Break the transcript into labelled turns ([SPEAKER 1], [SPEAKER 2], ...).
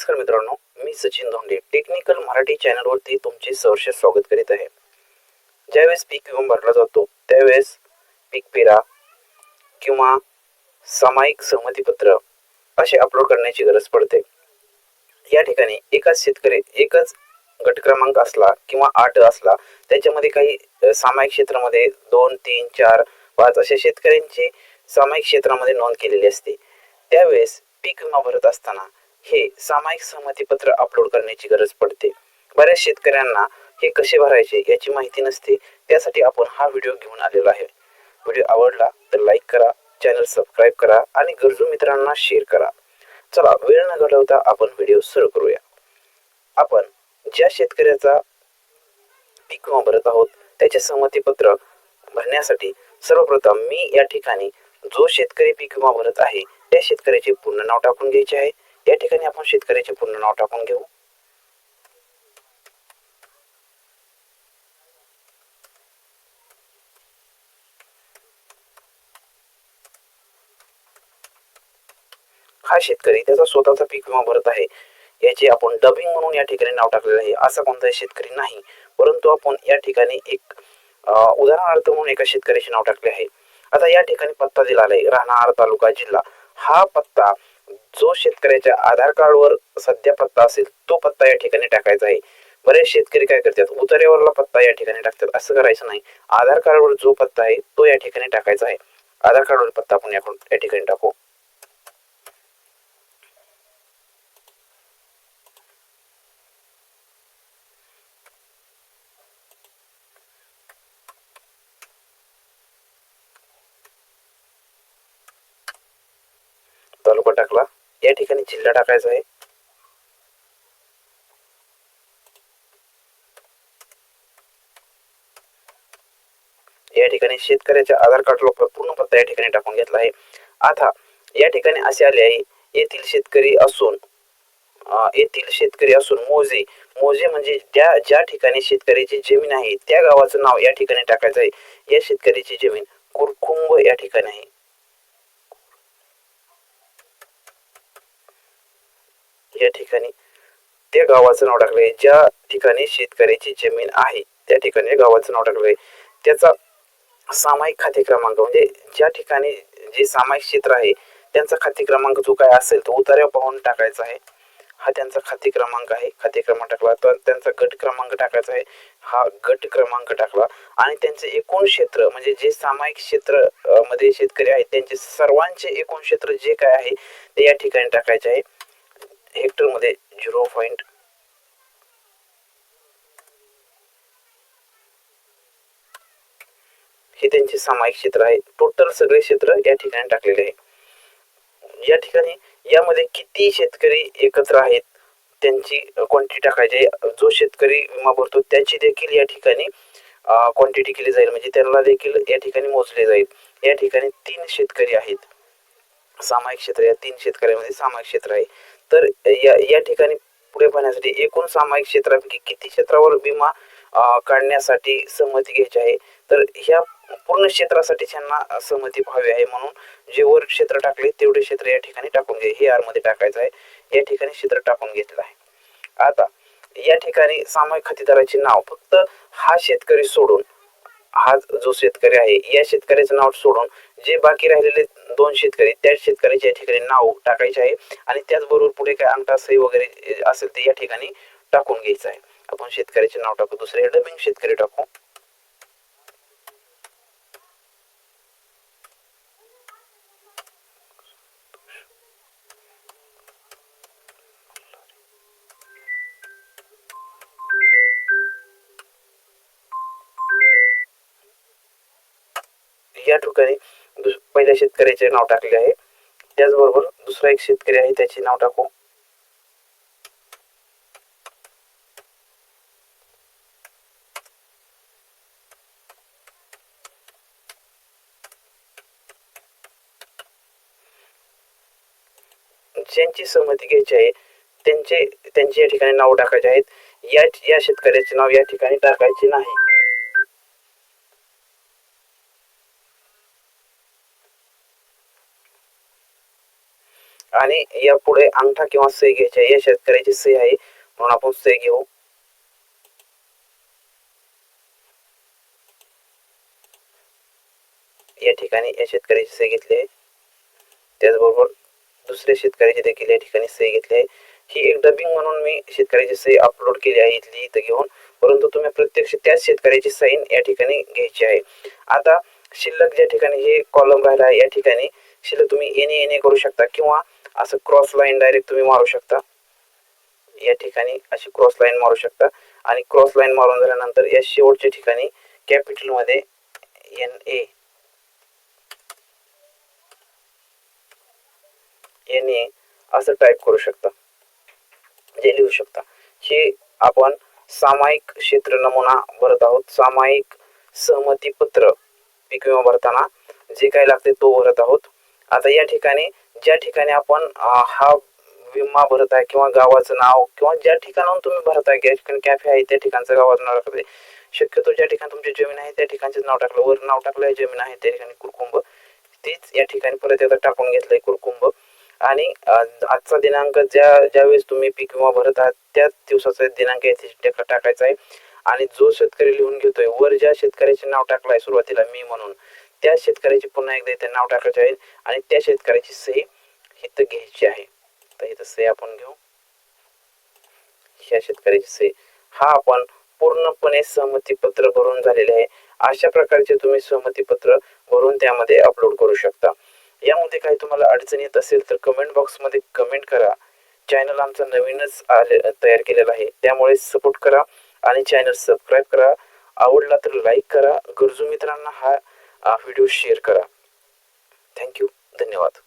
[SPEAKER 1] नमस्कार मित्रांनो मी सचिन धोंडे टेक्निकल मराठी चॅनलवरती तुमचे सहर्ष स्वागत करीत आहे. ज्यावेळेस पीक विमा भरला जातो त्यावेळेस पीक पेरा किंवा सामायिक सहमतीपत्र असे अपलोड करण्याची गरज पडते. या ठिकाणी एकाच शेतकरी एकच गट क्रमांक असला किंवा आठ असला त्याच्यामध्ये काही सामायिक क्षेत्रामध्ये दोन तीन चार पाच अशा शेतकऱ्यांची सामायिक क्षेत्रामध्ये नोंद केलेली असते. त्यावेळेस पीक विमा भरत असताना हे सामायिक संमतीपत्र अपलोड करण्याची गरज पडते. बऱ्याच शेतकऱ्यांना हे कसे भरायचे याची माहिती नसते त्यासाठी आपण हा व्हिडिओ घेऊन आलेलो आहे. व्हिडिओ आवडला तर लाईक करा चॅनल सबस्क्राईब करा आणि गरजू मित्रांना शेअर करा. चला वेळ न घडवता आपण व्हिडिओ सुरू करूया. आपण ज्या शेतकऱ्याचा पीक विमा भरत आहोत त्याचे सहमतीपत्र भरण्यासाठी सर्वप्रथम मी या ठिकाणी जो शेतकरी पीक विमा भरत आहे त्या शेतकऱ्याचे पूर्ण नाव टाकून घ्यायचे आहे. या ठिकाणी आपण शेतकऱ्याचे पूर्ण नाव टाकून घेऊ. हा शेतकरी त्याचा स्वतःचा पीक विमा भरत आहे. याचे आपण डबिंग म्हणून या ठिकाणी नाव टाकलेलं आहे. असा कोणताही शेतकरी नाही. परंतु आपण या ठिकाणी एक उदाहरणार्थ म्हणून एका शेतकऱ्याचे नाव टाकले आहे. आता या ठिकाणी पत्ता दिला आहे. राहणार तालुका जिल्हा. हा पत्ता जो शेतकऱ्याच्या आधार कार्डवर सध्या पत्ता असेल तो पत्ता या ठिकाणी टाकायचा आहे. बरेच शेतकरी काय करतात? उतार्यावरला पत्ता या ठिकाणी टाकतात. असं करायचं नाही. आधार कार्डवर जो पत्ता आहे तो या ठिकाणी टाकायचा आहे. आधार कार्डवर पत्ता आपण या ठिकाणी टाकू तालुका टाकला. या ठिकाणी जिल्हा टाकायचा आहे. या ठिकाणी शेतकऱ्याच्या आधार कार्डला पूर्ण पत्ता या ठिकाणी टाकून घेतला आहे. आता या ठिकाणी असे आले आहे येथील शेतकरी असून येथील शेतकरी असून मोजे मोजे म्हणजे त्या ज्या ठिकाणी शेतकऱ्याची जमीन आहे त्या गावाचं नाव या ठिकाणी टाकायचं आहे. या शेतकऱ्याची जमीन कुरकुंब या ठिकाणी आहे. या ठिकाणी. त्या गावाचं नाव टाकलंय. ज्या ठिकाणी शेतकऱ्याची जमीन आहे त्या ठिकाणी गावाचं नाव टाकलंय. त्याचा सामायिक खाते क्रमांक म्हणजे ज्या ठिकाणी जे सामायिक क्षेत्र आहे त्यांचा खाते क्रमांक जो काय असेल तो उतार्या पाहून टाकायचा आहे. हा त्यांचा खाते क्रमांक आहे. खाते क्रमांक टाकला तर त्यांचा गट क्रमांक टाकायचा आहे. हा गट क्रमांक टाकला आणि त्यांचे एकूण क्षेत्र म्हणजे जे सामायिक क्षेत्रमध्ये शेतकरी आहेत त्यांचे सर्वांचे एकूण क्षेत्र जे काय आहे ते या ठिकाणी टाकायचे आहे. हेक्टरमध्ये झिरो पॉईंट हे त्यांचे सामायिक क्षेत्र आहे. टोटल सगळे क्षेत्र या ठिकाणी टाकलेले आहे. या ठिकाणी यामध्ये किती शेतकरी एकत्र आहेत त्यांची क्वांटिटी टाकायची जो शेतकरी विमा भरतो त्याची देखील या ठिकाणी क्वांटिटी केली जाईल. म्हणजे त्यांना देखील या ठिकाणी मोजले जाईल. या ठिकाणी तीन शेतकरी आहेत. सामायिक क्षेत्र या तीन शेतकऱ्यामध्ये सामायिक क्षेत्र आहे. तर या या ठिकाणी पुढे पाहण्यासाठी एकूण सामायिक क्षेत्रापैकी किती क्षेत्रावर विमा काढण्यासाठी सहमती घ्यायची आहे? तर ह्या पूर्ण क्षेत्रासाठी त्यांना सहमती व्हावी आहे म्हणून जे वर क्षेत्र टाकले तेवढे क्षेत्र या ठिकाणी टाकून घे. हे आरमध्ये टाकायचं आहे. या ठिकाणी क्षेत्र टाकून घेतलं आहे. आता या ठिकाणी सामायिक खातेदाराचे नाव. फक्त हा शेतकरी सोडून हा जो शेतकरी आहे या शेतकऱ्याचं नाव सोडून जे बाकी राहिलेले दोन शेतकरी त्याच शेतकऱ्याचे या ठिकाणी नाव टाकायचे आहे आणि त्याचबरोबर पुढे काय अंगठा सही वगैरे असेल ते या ठिकाणी टाकून घ्यायचं आहे. आपण शेतकऱ्याचे नाव टाकू दुसरे डबिंग शेतकरी टाकू. या ठिकाणी पहिल्या शेतकऱ्याचे नाव टाकले आहे. त्याचबरोबर दुसरा एक शेतकरी आहे त्याचे नाव टाकू. ज्यांची सहमती घ्यायची आहे त्यांचे त्यांचे या ठिकाणी नाव टाकायचे आहेत. या या शेतकऱ्याचे नाव या ठिकाणी टाकायचे नाही. आणि यापुढे अंगठा किंवा सही घ्यायची आहे. या शेतकऱ्याची सही आहे म्हणून आपण सही घेऊ. या ठिकाणी या शेतकऱ्याची सही घेतली आहे. त्याचबरोबर दुसऱ्या शेतकऱ्याची देखील या ठिकाणी सही घेतली आहे. ही एक डबिंग म्हणून मी शेतकऱ्याची सही अपलोड केली आहे इथली इथं घेऊन. परंतु तुम्ही प्रत्यक्ष त्याच शेतकऱ्याची साईन या ठिकाणी घ्यायची आहे. आता शिल्लक ज्या ठिकाणी हे कॉलम राहिला आहे या ठिकाणी शिल्लक तुम्ही येणे येणे करू शकता किंवा असं क्रॉस लाईन डायरेक्ट तुम्ही मारू शकता. या ठिकाणी अशी क्रॉस लाईन मारू शकता. आणि क्रॉस लाईन मारून झाल्यानंतर या शेवटच्या ठिकाणी कॅपिटलमध्ये एन ए एन ए असं टाईप करू शकता. जे लिहू शकता. हे आपण सामायिक क्षेत्र नमुना भरत आहोत. सामायिक सहमती पत्र पीक विमा भरताना जे काही लागते तो भरत आहोत. आता या ठिकाणी ज्या ठिकाणी आपण हा विमा भरत आहे किंवा गावाचं नाव किंवा ज्या ठिकाणाहून तुम्ही भरत आहे ज्या ठिकाणी कॅफे आहे त्या ठिकाणचं गावाचं नाव टाकले शक्यतो ज्या ठिकाणी तुमची जमीन आहे त्या ठिकाणचे नाव टाकलं. वर नाव टाकलं जमीन आहे त्या ठिकाणी कुरकुंभ. तेच या ठिकाणी परत एकदा टाकून घेतलंय कुरकुंभ. आणि आजचा दिनांक ज्या ज्यावेळेस तुम्ही पीक विमा भरत आहात त्याच दिवसाचा दिनांक येथे टाकायचा आहे. आणि जो शेतकरी लिहून घेतोय वर ज्या शेतकऱ्याचे नाव टाकलंय सुरुवातीला मी म्हणून त्या शेतकऱ्याचे पुन्हा एकदा इथे नाव टाकायचे आहे आणि त्या शेतकऱ्याची सही इथं घ्यायची आहे. तर इथं सही आपण घेऊ. ह्या शेतकऱ्याची सही. हा आपण पूर्णपणे सहमती पत्र भरून झालेले आहे. अशा प्रकारचे तुम्ही सहमती पत्र भरून त्यामध्ये अपलोड करू शकता. यामध्ये काही तुम्हाला अडचण येत असेल तर कमेंट बॉक्समध्ये कमेंट करा. चॅनल आमचा नवीनच आले तयार केलेला आहे. त्यामुळे सपोर्ट करा आणि चॅनल सबस्क्राईब करा. आवडला तर लाईक करा. गरजू मित्रांना हा हा व्हिडिओ शेअर करा. थँक्यू. धन्यवाद.